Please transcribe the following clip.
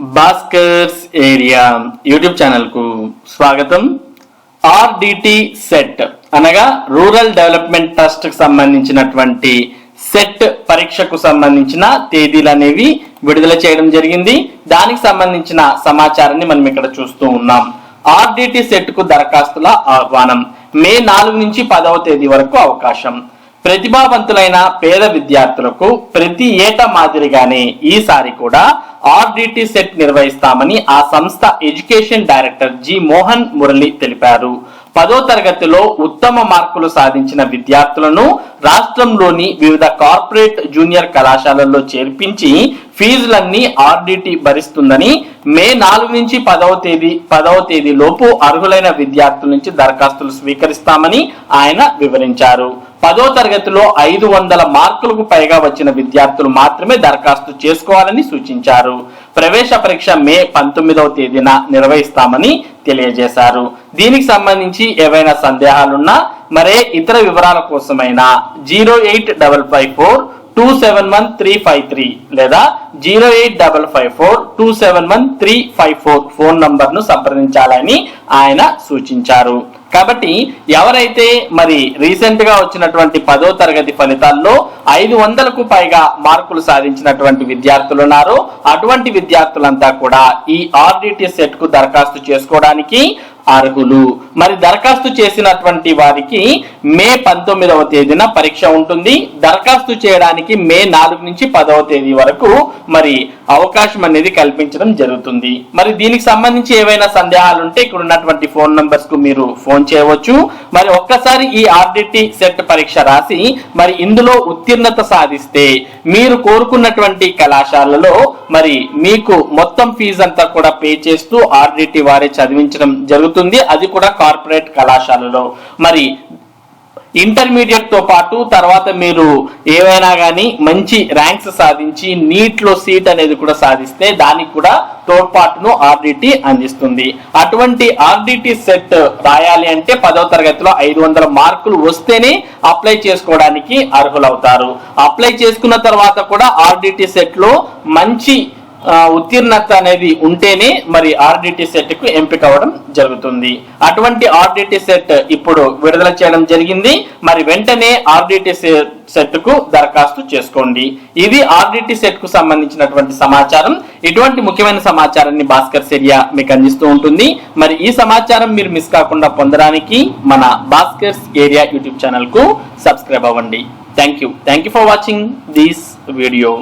Bhaskar's area YouTube ఛానల్కు స్వాగతం. RDT set అనగా రూరల్ డెవలప్మెంట్ ట్రస్ట్కు సంబంధించినటువంటి సెట్ పరీక్షకు సంబంధించిన తేదీలు అనేవి విడుదల చేయడం జరిగింది. దానికి సంబంధించిన సమాచారాన్ని మనం ఇక్కడ చూస్తూ ఉన్నాం. ఆర్డిటి సెట్కు దరఖాస్తుల ఆహ్వానం. మే నాలుగు నుంచి పదవ తేదీ వరకు అవకాశం. ప్రతిభావంతులైన పేద విద్యార్థులకు ప్రతి ఏటా మాదిరిగానే ఈసారి కూడా ఆర్డిటి సెట్ నిర్వహిస్తామని ఆ సంస్థ education director G Mohan Murali తెలిపారు. పదో తరగతిలో ఉత్తమ మార్కులు సాధించిన విద్యార్థులను రాష్ట్రంలోని వివిధ కార్పొరేట్ జూనియర్ కళాశాలల్లో చేర్పించి ఫీజులన్నీ ఆర్డిటి భరిస్తుందని మే నాలుగు నుంచి పదవ తేదీ పదవ తేదీ లోపు అర్హులైన విద్యార్థుల నుంచి దరఖాస్తులు స్వీకరిస్తామని ఆయన వివరించారు. పదో తరగతిలో ఐదు వందల మార్కులకు పైగా వచ్చిన విద్యార్థులు మాత్రమే దరఖాస్తు చేసుకోవాలని సూచించారు. ప్రవేశ పరీక్ష మే పంతొమ్మిదవ తేదీన నిర్వహిస్తామని తెలియజేశారు. దీనికి సంబంధించి ఏవైనా సందేహాలున్నా మరే ఇతర వివరాల కోసమైనా zero eight double five four two seven one three five three లేదా zero eight double five four two seven one three five four phone నంబర్ను సంప్రదించాలని ఆయన సూచించారు. కాబట్టి ఎవరైతే మరి రీసెంట్గా వచ్చినటువంటి పదో తరగతి ఫలితాల్లో ఐదు వందలకు పైగా మార్కులు సాధించినటువంటి విద్యార్థులు ఉన్నారో. అటువంటి విద్యార్థులంతా కూడా ఈ ఆర్డిటి సెట్కు దరఖాస్తు చేసుకోవడానికి అర్హులు. మరి దరఖాస్తు చేసినటువంటి వారికి మే పంతొమ్మిదవ తేదీన పరీక్ష ఉంటుంది. దరఖాస్తు చేయడానికి మే నాలుగు నుంచి పదవ తేదీ వరకు మరి అవకాశం అనేది కల్పించడం జరుగుతుంది. మరి దీనికి సంబంధించి ఏవైనా సందేహాలు ఉంటే ఇక్కడ ఉన్నటువంటి ఫోన్ నంబర్స్కు మీరు ఫోన్ చేయవచ్చు. మరి ఒక్కసారి ఈ ఆర్డిటి సెట్ పరీక్ష రాసి మరి ఇందులో ఉత్తీర్ణత సాధిస్తే మీరు కోరుకున్నటువంటి కళాశాలలో మరి మీకు మొత్తం ఫీజు అంతా కూడా పే చేస్తూ ఆర్డిటి వారే చదివించడం జరుగుతుంది. అది కూడా కార్పొరేట్ కళాశాలలో. మరి ఇంటర్మీడియట్తో పాటు తర్వాత మీరు ఏవైనా కానీ మంచి ర్యాంక్స్ సాధించి నీట్లో సీట్ అనేది కూడా సాధిస్తే దానికి కూడా తోడ్పాటును ఆర్డిటి అందిస్తుంది. అటువంటి ఆర్డిటి సెట్ రాయాలి అంటే పదవ తరగతిలో ఐదు వందల మార్కులు వస్తేనే అప్లై చేసుకోవడానికి అర్హులవుతారు. అప్లై చేసుకున్న తర్వాత కూడా ఆర్డిటి సెట్లో మంచి ఉత్తీర్ణత అనేది ఉంటేనే మరి ఆర్డిటి సెట్కు ఎంపిక అవ్వడం జరుగుతుంది. అటువంటి ఆర్డిటి సెట్ ఇప్పుడు విడుదల చేయడం జరిగింది. మరి వెంటనే ఆర్డిటి సెట్కు దరఖాస్తు చేసుకోండి. ఇది ఆర్డిటి సెట్కు సంబంధించినటువంటి సమాచారం. ఇటువంటి ముఖ్యమైన సమాచారాన్ని భాస్కర్ సెరియా మీకు అందిస్తూ ఉంటుంది. మరి ఈ సమాచారం మీరు మిస్ కాకుండా పొందడానికి మన భాస్కర్స్ ఏరియా యూట్యూబ్ ఛానల్కు సబ్స్క్రైబ్ అవ్వండి. Thank you. Thank you for watching this video.